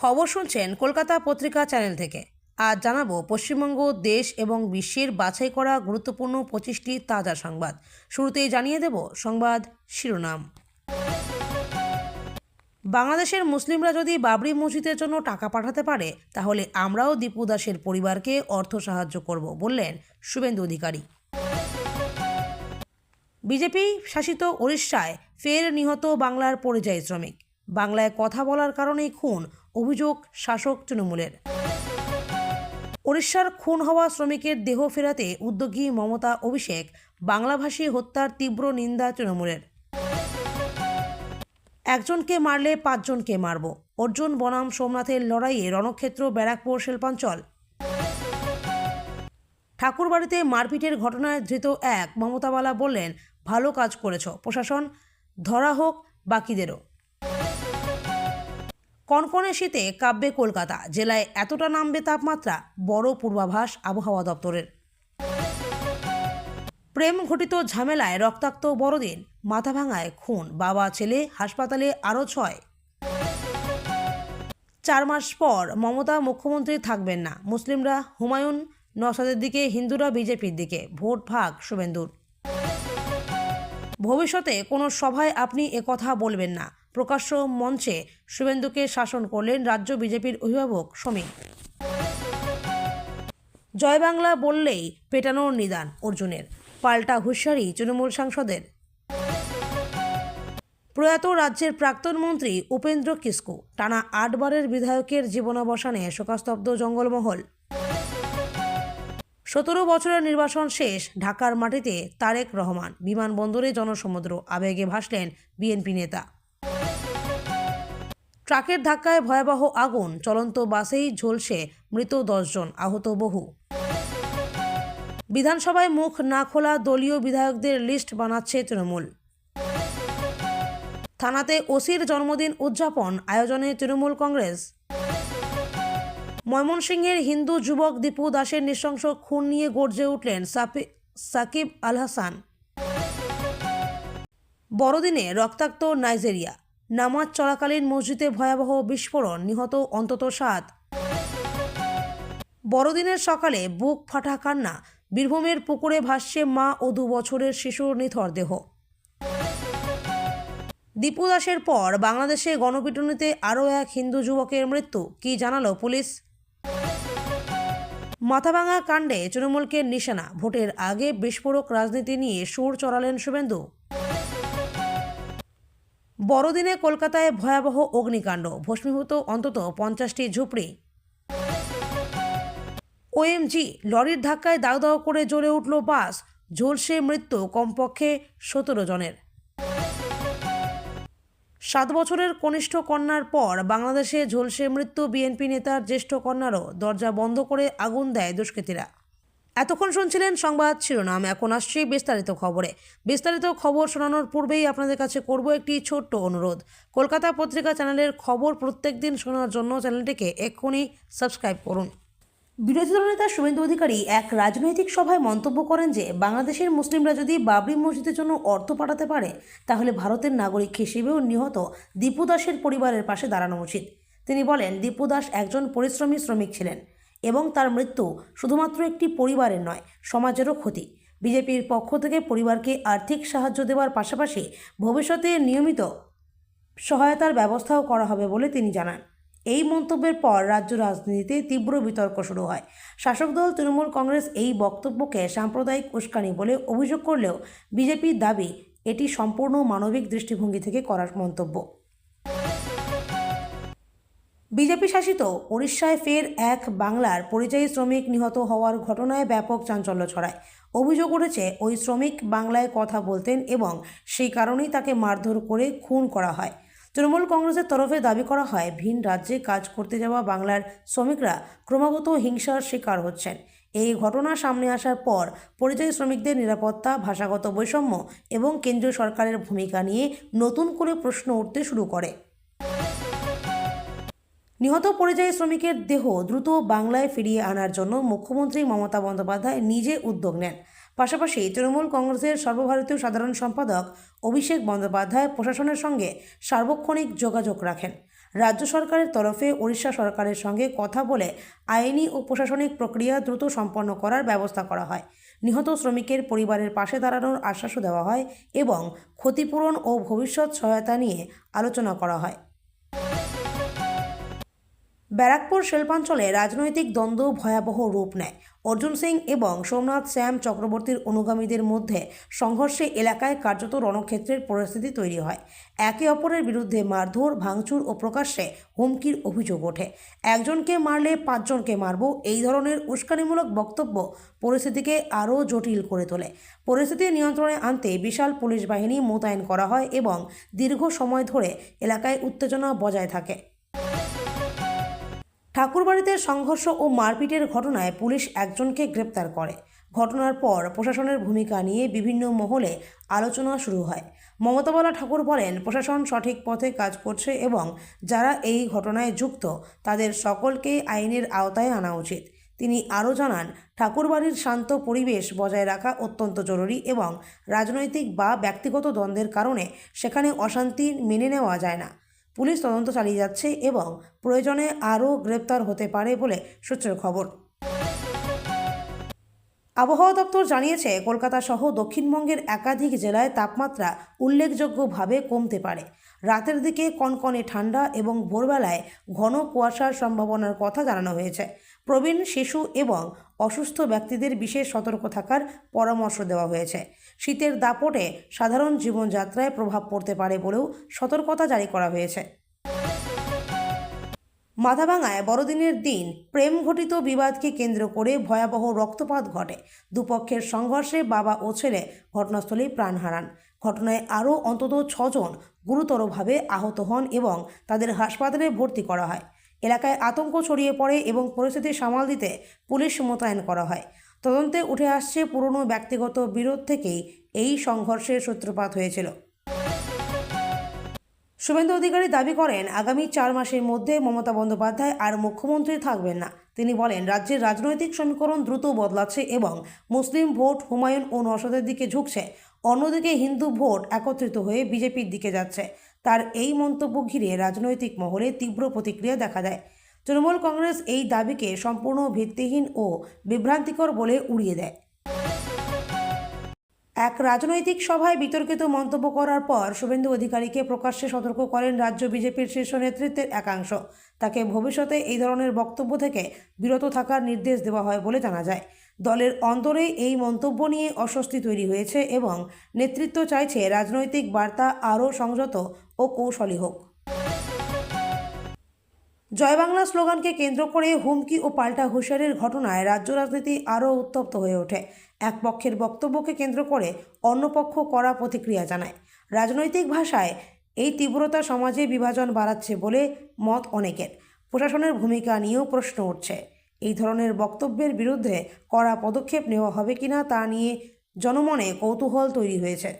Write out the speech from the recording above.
খবর শুনছেন কলকাতা পত্রিকা চ্যানেল থেকে। আজ জানাব পশ্চিমবঙ্গ, দেশ এবং বিশ্বের বাছাই করা গুরুত্বপূর্ণ পঁচিশটি তাজা সংবাদ। শুরুতেই জানিয়ে দেব সংবাদ শিরোনাম। বাংলাদেশের মুসলিমরা যদি বাবরি মসজিদের জন্য টাকা পাঠাতে পারে, তাহলে আমরাও দীপু দাসের পরিবারকে অর্থ সাহায্য করব বললেন শুভেন্দু অধিকারী। বিজেপি শাসিত ওড়িশায় ফের নিহত বাংলার পরিযায়ী শ্রমিক। বাংলায় কথা বলার কারণেই খুন, অভিযোগ শাসক তৃণমূলের। ওড়িশার খুন হওয়া শ্রমিকের দেহ ফেরাতে উদ্যোগী মমতা অভিষেক, বাংলাভাষী হত্যার তীব্র নিন্দা তৃণমূলের। একজনকে মারলে পাঁচজনকে মারব। অর্জুন বনাম সোমনাথের লড়াইয়ে রণক্ষেত্র, ব্যারাকপুর, শিল্পাঞ্চল। ঠাকুরবাড়িতে মারপিটের ঘটনায় ধৃত এক মমতাবালা বললেন, ভালো কাজ করেছ, প্রশাসন, ধরা হোক বাকিদেরও। কনকনে শীতে কাব্যে কলকাতা। জেলায় এতটা নামবে তাপমাত্রা, বড় পূর্বাভাস আবহাওয়া দপ্তরের। প্রেম ঘটিত ঝামেলায় রক্তাক্ত বড়দিন, মাথা ভাঙায় খুন, বাবা, ছেলে, হাসপাতালে আরও ছয়। চার মাস পর মমতা মুখ্যমন্ত্রী থাকবেন না। মুসলিমরা হুমায়ুন নসাদের দিকে, হিন্দুরা বিজেপির দিকে। ভোট ভাগ, শুভেন্দুর। ভবিষ্যতে কোনো সভায় আপনি একথা বলবেন না। প্রকাশ্য মঞ্চে শুভেন্দুকে শাসন করলেন রাজ্য বিজেপির অভিভাবক সমীর। জয় বাংলা বললেই পেটানোর নিদান অর্জুনের, পাল্টা হুঁশিয়ারি তৃণমূল সাংসদের। প্রয়াত রাজ্যের প্রাক্তন মন্ত্রী উপেন্দ্র কিস্কু টানা আটবারের বিধায়কের জীবনাবসানে শোকাস্তব্ধ জঙ্গলমহল। সতেরো বছরের নির্বাচন শেষ, ঢাকার মাটিতে তারেক রহমান, বিমানবন্দরে জনসমুদ্র আবেগে ভাসলেন বিএনপি নেতা। ট্রাকের ধাক্কায় ভয়াবহ আগুন, চলন্ত বাসেই ঝলসে মৃত দশজন আহত বহু। বিধানসভায় মুখ না খোলা দলীয় বিধায়কদের লিস্ট বানাচ্ছে তৃণমূল। থানাতে ওসির জন্মদিন উদযাপন, আয়োজনে তৃণমূল কংগ্রেস। ময়মনসিংহের হিন্দু যুবক দীপু দাসের নৃশংস খুন নিয়ে গর্জে উঠলেন সাকিব আল হাসান। বড়দিনে রক্তাক্ত নাইজেরিয়া। নামাজ চলাকালীন মসজিদে ভয়াবহ বিস্ফোরণ, নিহত অন্তত সাত। বড়দিনের সকালে বুক ফাটা কান্না, বীরভূমের পুকুরে ভাসছে মা ও দু বছরের শিশুর নিথর দেহ। দীপু দাসের পর বাংলাদেশে গণপিটুনিতে আরও এক হিন্দু যুবকের মৃত্যু, কি জানালো পুলিশ? মাথাভাঙা কাণ্ডে তৃণমূলকে নিশানা, ভোটের আগে বিস্ফোরক রাজনীতি নিয়ে সুর চড়ালেন শুভেন্দু। বড়দিনে কলকাতায় ভয়াবহ অগ্নিকাণ্ড। ভস্মীভূত অন্তত পঞ্চাশটি ঝুপড়ি। ওএমজি লরির ধাক্কায় দাউ দাউ করে জ্বলে উঠল বাস। ঝলসে মৃত্যু কমপক্ষে সতেরো জনের। সাত বছরের কনিষ্ঠ কন্যার পর বাংলাদেশে ঝলসে মৃত্যু বিএনপি নেতার জ্যেষ্ঠ কন্যারও দরজা বন্ধ করে আগুন দেয় দুষ্কৃতীরা। এতক্ষণ শুনছিলেন সংবাদ শিরোনাম। এখন আসছি বিস্তারিত খবরে। বিস্তারিত খবর শোনানোর পূর্বেই আপনাদের কাছে করব একটি ছোট্ট অনুরোধ। কলকাতা পত্রিকা চ্যানেলের খবর প্রত্যেক দিন শোনার জন্য চ্যানেলটিকে এক্ষুনি সাবস্ক্রাইব করুন। বিরোধী দলনেতা শুভেন্দু অধিকারী এক রাজনৈতিক সভায় মন্তব্য করেন যে, বাংলাদেশের মুসলিমরা যদি বাবরি মসজিদের জন্য অর্থ পাঠাতে পারে, তাহলে ভারতের নাগরিক হিসেবেও নিহত দীপু দাসের পরিবারের পাশে দাঁড়ানো উচিত। তিনি বলেন, দীপু দাস একজন পরিশ্রমী শ্রমিক ছিলেন। এবং তার মৃত্যু শুধুমাত্র একটি পরিবারের নয়, সমাজেরও ক্ষতি। বিজেপির পক্ষ থেকে পরিবারকে আর্থিক সাহায্য দেওয়ার পাশাপাশি ভবিষ্যতে নিয়মিত সহায়তার ব্যবস্থাও করা হবে বলে তিনি জানান। এই মন্তব্যের পর রাজ্য রাজনীতিতে তীব্র বিতর্ক শুরু হয়। শাসক দল তৃণমূল কংগ্রেস এই বক্তব্যকে সাম্প্রদায়িক উস্কানি বলে অভিযোগ করলেও বিজেপির দাবি, এটি সম্পূর্ণ মানবিক দৃষ্টিভঙ্গি থেকে করার মন্তব্য। বিজেপি শাসিত উড়িষ্যায় ফের এক বাংলার পরিযায়ী শ্রমিক নিহত হওয়ার ঘটনায় ব্যাপক চাঞ্চল্য ছড়ায়। অভিযোগ উঠেছে, ওই শ্রমিক বাংলায় কথা বলতেন এবং সেই কারণেই তাকে মারধর করে খুন করা হয়। তৃণমূল কংগ্রেসের তরফে দাবি করা হয়, ভিন রাজ্যে কাজ করতে যাওয়া বাংলার শ্রমিকরা ক্রমাগত হিংসার শিকার হচ্ছেন। এই ঘটনা সামনে আসার পর পরিযায়ী শ্রমিকদের নিরাপত্তা, ভাষাগত বৈষম্য এবং কেন্দ্রীয় সরকারের ভূমিকা নিয়ে নতুন করে প্রশ্ন উঠতে শুরু করে। নিহত পরিযায়ী শ্রমিকের দেহ দ্রুত বাংলায় ফিরিয়ে আনার জন্য মুখ্যমন্ত্রী মমতা বন্দ্যোপাধ্যায় নিজে উদ্যোগ নেন। পাশাপাশি তৃণমূল কংগ্রেসের সর্বভারতীয় সাধারণ সম্পাদক অভিষেক বন্দ্যোপাধ্যায় প্রশাসনের সঙ্গে সার্বক্ষণিক যোগাযোগ রাখেন। রাজ্য সরকারের তরফে ওড়িশা সরকারের সঙ্গে কথা বলে আইনি ও প্রশাসনিক প্রক্রিয়া দ্রুত সম্পন্ন করার ব্যবস্থা করা হয়। নিহত শ্রমিকের পরিবারের পাশে দাঁড়ানোর আশ্বাসও দেওয়া হয় এবং ক্ষতিপূরণ ও ভবিষ্যৎ সহায়তা নিয়ে আলোচনা করা হয়। ব্যারাকপুর শিল্পাঞ্চলে রাজনৈতিক দ্বন্দ্ব ভয়াবহ রূপ নেয়। অর্জুন সিং এবং সোমনাথ শ্যাম চক্রবর্তীর অনুগামীদের মধ্যে সংঘর্ষে এলাকায় কার্যত রণক্ষেত্রের পরিস্থিতি তৈরি হয়। একে অপরের বিরুদ্ধে মারধর, ভাঙচুর ও প্রকাশ্যে হুমকির অভিযোগ ওঠে। একজনকে মারলে পাঁচজনকে মারব এই ধরনের উস্কানিমূলক বক্তব্য পরিস্থিতিকে আরও জটিল করে তোলে। পরিস্থিতি নিয়ন্ত্রণে আনতে বিশাল পুলিশ বাহিনী মোতায়েন করা হয় এবং দীর্ঘ সময় ধরে এলাকায় উত্তেজনা বজায় থাকে। ঠাকুরবাড়িতে সংঘর্ষ ও মারপিটের ঘটনায় পুলিশ একজনকে গ্রেপ্তার করে। ঘটনার পর প্রশাসনের ভূমিকা নিয়ে বিভিন্ন মহলে আলোচনা শুরু হয়। মমতাবালা ঠাকুর বলেন, প্রশাসন সঠিক পথে কাজ করছে এবং যারা এই ঘটনায় যুক্ত, তাদের সকলকে আইনের আওতায় আনা উচিত। তিনি আরও জানান, ঠাকুরবাড়ির শান্ত পরিবেশ বজায় রাখা অত্যন্ত জরুরি এবং রাজনৈতিক বা ব্যক্তিগত দ্বন্দ্বের কারণে সেখানে অশান্তি মেনে নেওয়া যায় না। পুলিশ তদন্ত চালিয়ে যাচ্ছে এবং প্রয়োজনে আরও গ্রেপ্তার হতে পারে বলে সূত্রের খবর। আবহাওয়া দপ্তর জানিয়েছে, কলকাতা সহ দক্ষিণবঙ্গের একাধিক জেলায় তাপমাত্রা উল্লেখযোগ্যভাবে কমতে পারে। রাতের দিকে কনকনে ঠান্ডা এবং ভোরবেলায় ঘন কুয়াশার সম্ভাবনার কথা জানানো হয়েছে। প্রবীণ শিশু এবং অসুস্থ ব্যক্তিদের বিশেষ সতর্ক থাকার পরামর্শ দেওয়া হয়েছে। শীতের দাপটে সাধারণ জীবনযাত্রায় প্রভাব পড়তে পারে বলেও সতর্কতা জারি করা হয়েছে। মাথাভাঙায় বড়দিনের দিন প্রেম ঘটিত বিবাদকে কেন্দ্র করে ভয়াবহ রক্তপাত ঘটে। দুপক্ষের সংঘর্ষে বাবা ও ছেলে ঘটনাস্থলেই প্রাণ হারান। ঘটনায় আরও অন্তত ছজন গুরুতরভাবে আহত হন এবং তাদের হাসপাতালে ভর্তি করা হয়। এলাকায় আতঙ্ক ছড়িয়ে পড়ে এবং পরিস্থিতি সামাল দিতে পুলিশ মোতায়েন করা হয়। তদন্তে উঠে আসছে পুরনো ব্যক্তিগত বিরোধ থেকেই এই সংঘর্ষের সূত্রপাত হয়েছিল। শুভেন্দু অধিকারী দাবি করেন, আগামী চার মাসের মধ্যে মমতা বন্দ্যোপাধ্যায় আর মুখ্যমন্ত্রী থাকবেন না। তিনি বলেন, রাজ্যের রাজনৈতিক সমীকরণ দ্রুত বদলাচ্ছে এবং মুসলিম ভোট, হুমায়ুন ও নওশাদের দিকে ঝুঁকছে। অন্যদিকে হিন্দু ভোট একত্রিত হয়ে বিজেপির দিকে যাচ্ছে। তার এই মন্তব্য ঘিরে রাজনৈতিক মহলে তীব্র প্রতিক্রিয়া দেখা দেয়। তৃণমূল কংগ্রেস এই দাবিকে সম্পূর্ণ ভিত্তিহীন ও বিভ্রান্তিকর বলে উড়িয়ে দেয়। এক রাজনৈতিক সভায় বিতর্কিত মন্তব্য করার পর শুভেন্দু অধিকারীকে প্রকাশ্যে সতর্ক করেন রাজ্য বিজেপির শীর্ষ নেতৃত্বের একাংশ। তাকে ভবিষ্যতে এই ধরনের বক্তব্য থেকে বিরত থাকার নির্দেশ দেওয়া হয় বলে জানা যায়। দলের অন্তরে এই মন্তব্য নিয়ে অস্বস্তি তৈরি হয়েছে এবং নেতৃত্ব চাইছে রাজনৈতিক বার্তা আরও সংযত ও কৌশলী হোক। জয় বাংলা স্লোগানকে কেন্দ্র করে হুমকি ও পাল্টা হুঁশিয়ারির ঘটনায় রাজ্য রাজনীতি আরও উত্তপ্ত হয়ে ওঠে। এক পক্ষের বক্তব্যকে কেন্দ্র করে অন্য পক্ষ কড়া প্রতিক্রিয়া জানায়। রাজনৈতিক ভাষায় এই তীব্রতা সমাজে বিভাজন বাড়াচ্ছে বলে মত অনেকের। প্রশাসনের ভূমিকা নিয়েও প্রশ্ন উঠছে। এই ধরনের বক্তব্যের বিরুদ্ধে কড়া পদক্ষেপ নেওয়া হবে কিনা তা নিয়ে জনমনে কৌতূহল তৈরি হয়েছে।